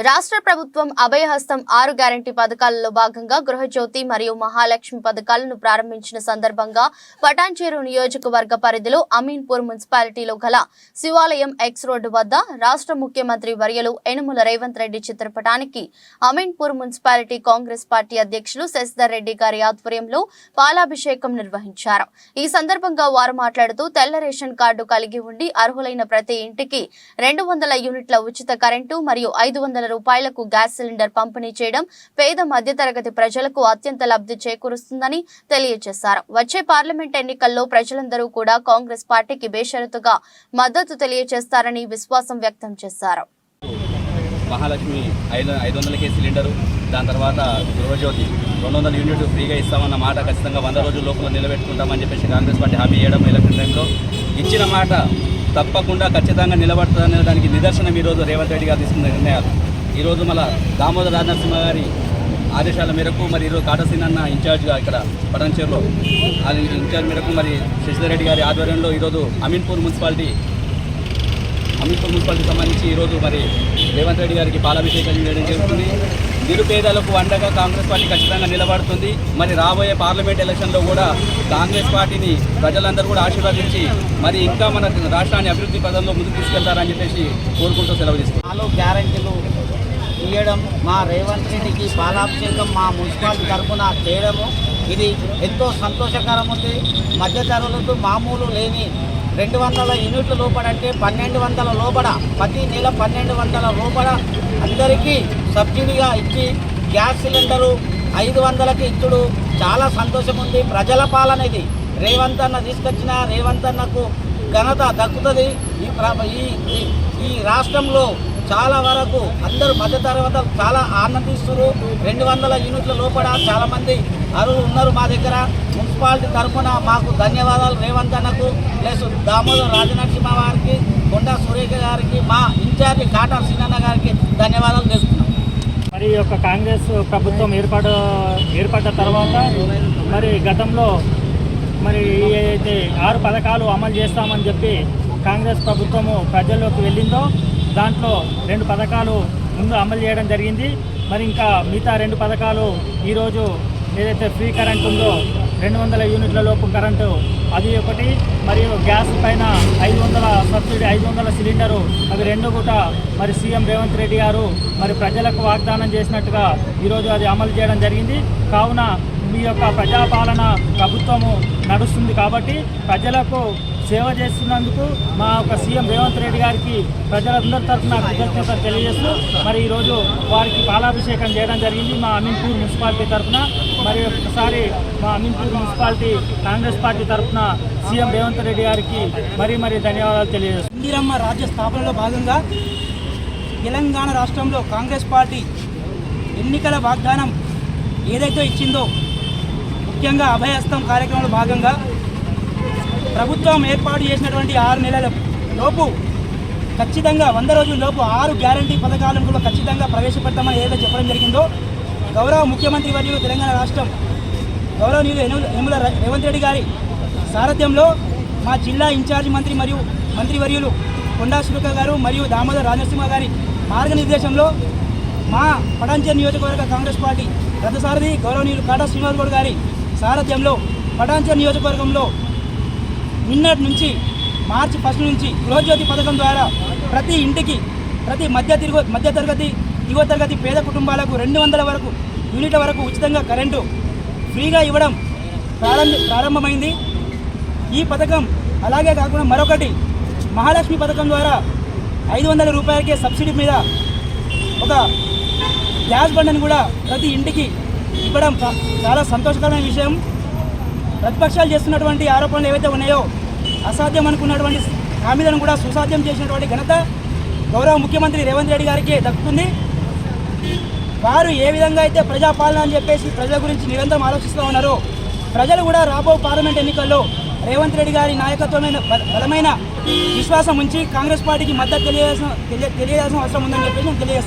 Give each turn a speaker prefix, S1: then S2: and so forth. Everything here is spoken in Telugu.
S1: రాష్ట్ర ప్రభుత్వం అభయహస్తం ఆరు గ్యారంటీ పథకాలలో భాగంగా గృహజ్యోతి మరియు మహాలక్ష్మి పథకాలను ప్రారంభించిన సందర్భంగా పటాన్చేరు నియోజకవర్గ పరిధిలో అమీన్పూర్ మున్సిపాలిటీలో గల శివాలయం ఎక్స్ రోడ్డు వద్ద రాష్ట్ర ముఖ్యమంత్రి వర్యలు యనుమల రేవంత్ రెడ్డి చిత్రపటానికి అమీన్పూర్ మున్సిపాలిటీ కాంగ్రెస్ పార్టీ అధ్యక్షులు శశిధర్ రెడ్డి గారి ఆధ్వర్యంలో పాలాభిషేకం నిర్వహించారు. ఈ సందర్భంగా వారు మాట్లాడుతూ తెల్ల రేషన్ కార్డు కలిగి ఉండి అర్హులైన ప్రతి ఇంటికి రెండు వందల యూనిట్ల ఉచిత కరెంటు మరియు ఐదు వందల రూపాయలకు గ్యాస్ సిలిండర్ పంపిణీ చేయడం పేద మధ్యతరగతి ప్రజలకు అత్యంత లబ్ధి చేకూరుస్తుందని తెలియజేశారు. వచ్చే పార్లమెంట్ ఎన్నికల్లో ప్రజలందరూ కూడా కాంగ్రెస్ పార్టీకి బేషరతుగా మద్దతు తెలియజేస్తారని విశ్వాసం వ్యక్తం చేశారు.
S2: మహాలక్ష్మి ఐదు ఐదు వందలకే సిలిండరు దాని తర్వాత గృహజ్యోతి రెండు వందల యూనిట్ ఫ్రీగా ఇస్తామన్న మాట ఖచ్చితంగా వంద రోజుల లోపల నిలబెట్టుకుంటామని చెప్పేసి కాంగ్రెస్ పార్టీ హామీ ఇవ్వడం ఎలక్షన్ టైంలో ఇచ్చిన మాట తప్పకుండా ఖచ్చితంగా నిలబడుతుందనే దానికి నిదర్శనం ఈరోజు రేవంత్ రెడ్డి గారు తీసుకున్న నిర్ణయాలు. ఈరోజు మళ్ళా దామోదర రాజనరసింహ గారి ఆదేశాల మేరకు మరి ఈరోజు కాటసీన్ అన్న ఇన్ఛార్జ్గా ఇక్కడ పటంచేరులో ఆ ఇన్ఛార్జ్ మేరకు మరి శశిధర్ రెడ్డి గారి ఆధ్వర్యంలో ఈరోజు అమీన్పూర్ మున్సిపాలిటీ అమీన్పూర్ మున్సిపాలిటీకి సంబంధించి ఈరోజు మరి రేవంత్ రెడ్డి గారికి పాలాభిషేకం చేయడం జరుగుతుంది. నిరుపేదలకు అండగా కాంగ్రెస్ పార్టీ ఖచ్చితంగా నిలబడుతుంది. మరి రాబోయే పార్లమెంట్ ఎలక్షన్లో కూడా కాంగ్రెస్ పార్టీని ప్రజలందరూ కూడా ఆశీర్వదించి మరి ఇంకా మన రాష్ట్రాన్ని అభివృద్ధి పదంలో ముందుకు తీసుకెళ్తారని చెప్పేసి కోరుకుంటూ సెలవు తీసుకుంటాం
S3: గ్యారంటీలు ఇవ్వడం మా రేవంత్ రెడ్డికి పాలాభిషేకం మా మున్సిపాలిటీ తరఫున చేయడము ఇది ఎంతో సంతోషకరం ఉంది మధ్యతరగతులకు మామూలు లేని రెండు వందల యూనిట్ల లోపడంటే అంటే పన్నెండు వందల లోపల ప్రతి నెల పన్నెండు వందల లోపల అందరికీ సబ్సిడీగా ఇచ్చి గ్యాస్ సిలిండరు ఐదు వందలకి ఇచ్చుడు. చాలా సంతోషం ఉంది ప్రజల పాలన ఇది రేవంత్ అన్న తీసుకొచ్చిన రేవంత్ అన్నకు ఘనత దక్కుతుంది. ఈ ప్ర- ఈ- ఈ రాష్ట్రంలో చాలా వరకు అందరూ మధ్య తర్వాత చాలా ఆనందిస్తున్నారు. రెండు వందల యూనిట్ల లోపల చాలా మంది అరువులు ఉన్నారు మా దగ్గర. మున్సిపాలిటీ తరఫున మాకు ధన్యవాదాలు. రేవంత్ అన్నకు ప్లస్ దామోదర్ రాజనరసింహ గారికి కొండా సురేఖ గారికి మా ఇన్ఛార్జి కాటా సీనన్న గారికి ధన్యవాదాలు తెలుపుతున్నాం.
S4: మరి యొక్క కాంగ్రెస్ ప్రభుత్వం ఏర్పడ ఏర్పడ్డ తర్వాత మరి గతంలో మరి ఏదైతే ఆరు పథకాలు అమలు చేస్తామని చెప్పి కాంగ్రెస్ ప్రభుత్వము ప్రజల్లోకి వెళ్ళిందో దాంట్లో రెండు పథకాలు ముందు అమలు చేయడం జరిగింది. మరి ఇంకా మిగతా రెండు పథకాలు ఈరోజు ఏదైతే ఫ్రీ కరెంట్ ఉందో రెండు వందల యూనిట్ల లోపు కరెంటు అది ఒకటి. మరియు గ్యాస్ పైన ఐదు వందల సబ్సిడీ ఐదు వందల సిలిండరు అవి రెండు కూడా మరి సీఎం రేవంత్ రెడ్డి గారు మరి ప్రజలకు వాగ్దానం చేసినట్టుగా ఈరోజు అది అమలు చేయడం జరిగింది. కావున మీ యొక్క ప్రజాపాలన ప్రభుత్వము నడుస్తుంది కాబట్టి ప్రజలకు సేవ చేస్తున్నందుకు మా యొక్క సీఎం రేవంత్ రెడ్డి గారికి ప్రజలందరి తరఫున కృతజ్ఞతలు తెలియజేస్తూ మరి ఈరోజు వారికి పాలాభిషేకం చేయడం జరిగింది మా అమీన్పూర్ మున్సిపాలిటీ తరఫున. మరి ఒకసారి మా అమీన్పూర్ మున్సిపాలిటీ కాంగ్రెస్ పార్టీ తరఫున సీఎం రేవంత్ రెడ్డి గారికి మరీ మరీ ధన్యవాదాలు తెలియజేస్తాం.
S5: ఇందిరమ్మ రాజ్య స్థాపనలో భాగంగా తెలంగాణ రాష్ట్రంలో కాంగ్రెస్ పార్టీ ఎన్నికల వాగ్దానం ఏదైతే ఇచ్చిందో ముఖ్యంగా అభయహస్తం కార్యక్రమంలో భాగంగా ప్రభుత్వం ఏర్పాటు చేసినటువంటి ఆరు నెలల లోపు ఖచ్చితంగా వంద రోజుల లోపు ఆరు గ్యారంటీ పథకాలను కూడా ఖచ్చితంగా ప్రవేశపెడతామని ఏదైతే చెప్పడం జరిగిందో గౌరవ ముఖ్యమంత్రి వర్యులు తెలంగాణ రాష్ట్రం గౌరవనీయులు యనుమల రేవంత్ రెడ్డి గారి సారథ్యంలో మా జిల్లా ఇన్ఛార్జ్ మంత్రి మరియు మంత్రివర్యులు కొండా సురేఖ గారు మరియు దామోదర్ రాజసింహ గారి మార్గనిర్దేశంలో మా పటాంచర్ నియోజకవర్గ కాంగ్రెస్ పార్టీ రథసారథి గౌరవనీయులు కాటా శ్రీనివాస్ గౌడ్ గారి సారథ్యంలో పటాంచర్ నియోజకవర్గంలో నిన్నటి నుంచి మార్చి ఫస్ట్ నుంచి గృహజ్యోతి పథకం ద్వారా ప్రతి ఇంటికి ప్రతి మధ్య తిరుగు మధ్య తరగతి దిగువ తరగతి పేద కుటుంబాలకు రెండు వందల వరకు యూనిట్ల వరకు ఉచితంగా కరెంటు ఫ్రీగా ఇవ్వడం ప్రారంభ ప్రారంభమైంది. ఈ పథకం అలాగే కాకుండా మరొకటి మహాలక్ష్మి పథకం ద్వారా ఐదు వందల రూపాయలకే సబ్సిడీ మీద ఒక గ్యాస్ బండను కూడా ప్రతి ఇంటికి ఇవ్వడం చాలా సంతోషకరమైన విషయం. ప్రతిపక్షాలు చేస్తున్నటువంటి ఆరోపణలు ఏవైతే ఉన్నాయో అసాధ్యం అనుకున్నటువంటి హామీలను కూడా సుసాధ్యం చేసినటువంటి ఘనత గౌరవ ముఖ్యమంత్రి రేవంత్ రెడ్డి గారికి దక్కుతుంది. వారు ఏ విధంగా అయితే ప్రజాపాలన అని చెప్పేసి ప్రజల గురించి నిరంతరం ఆలోచిస్తూ ఉన్నారో ప్రజలు కూడా రాబో పార్లమెంట్ ఎన్నికల్లో రేవంత్ రెడ్డి గారి నాయకత్వమైన బలమైన విశ్వాసం ఉంచి కాంగ్రెస్ పార్టీకి మద్దతు తెలియజేసిన తెలియ తెలియజేయాల్సిన అవసరం ఉందని చెప్పేసి నేను తెలియజేస్తాను